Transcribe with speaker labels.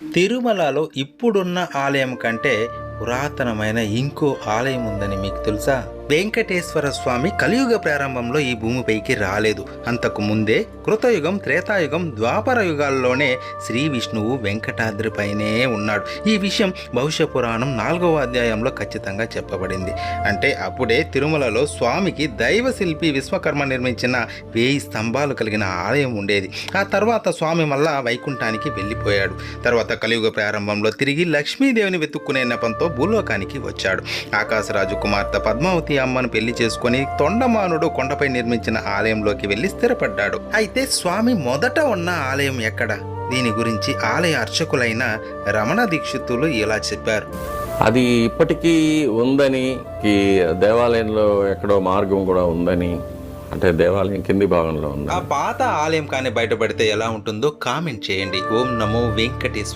Speaker 1: తిరుమలలో ఇప్పుడున్న ఆలయం కంటే పురాతనమైన ఇంకో ఆలయం ఉందని మీకు తెలుసా? వెంకటేశ్వర స్వామి కలియుగ ప్రారంభంలో ఈ భూమిపైకి రాలేదు. అంతకు ముందే కృతయుగం త్రేతాయుగం ద్వాపర యుగాల్లోనే శ్రీ విష్ణువు వెంకటాద్రిపైనే ఉన్నాడు. ఈ విషయం భవిష్య పురాణం నాలుగవ అధ్యాయంలో ఖచ్చితంగా చెప్పబడింది. అంటే అప్పుడే తిరుమలలో స్వామికి దైవ శిల్పి విశ్వకర్మ నిర్మించిన వేయి స్తంభాలు కలిగిన ఆలయం ఉండేది. ఆ తర్వాత స్వామి మళ్ళా వైకుంఠానికి వెళ్ళిపోయాడు. తర్వాత కలియుగ ప్రారంభంలో తిరిగి లక్ష్మీదేవిని వెతుక్కునే నెపంతో భూలోకానికి వచ్చాడు. ఆకాశరాజు కుమార్తె పద్మావతి అమ్మను పెళ్ళి చేసుకొని తొండమానుడు కొండపై నిర్మించిన ఆలయంలోకి వెళ్ళి స్థిరపడ్డాడు. అయితే స్వామి మొదట ఉన్న ఆలయం ఎక్కడ? దీని గురించి ఆలయ అర్చకులైన రమణ దీక్షితులు ఇలా చెప్పారు.
Speaker 2: అది ఇప్పటికీ ఉందని ఈ దేవాలయంలో ఎక్కడో మార్గం కూడా ఉందని అంటే దేవాలయం కింది భాగంలో ఉంది
Speaker 1: ఆ పాత ఆలయం కానీ బయటపడితే ఎలా ఉంటుందో కామెంట్ చేయండి. ఓం నమో వెంకటేశ్వర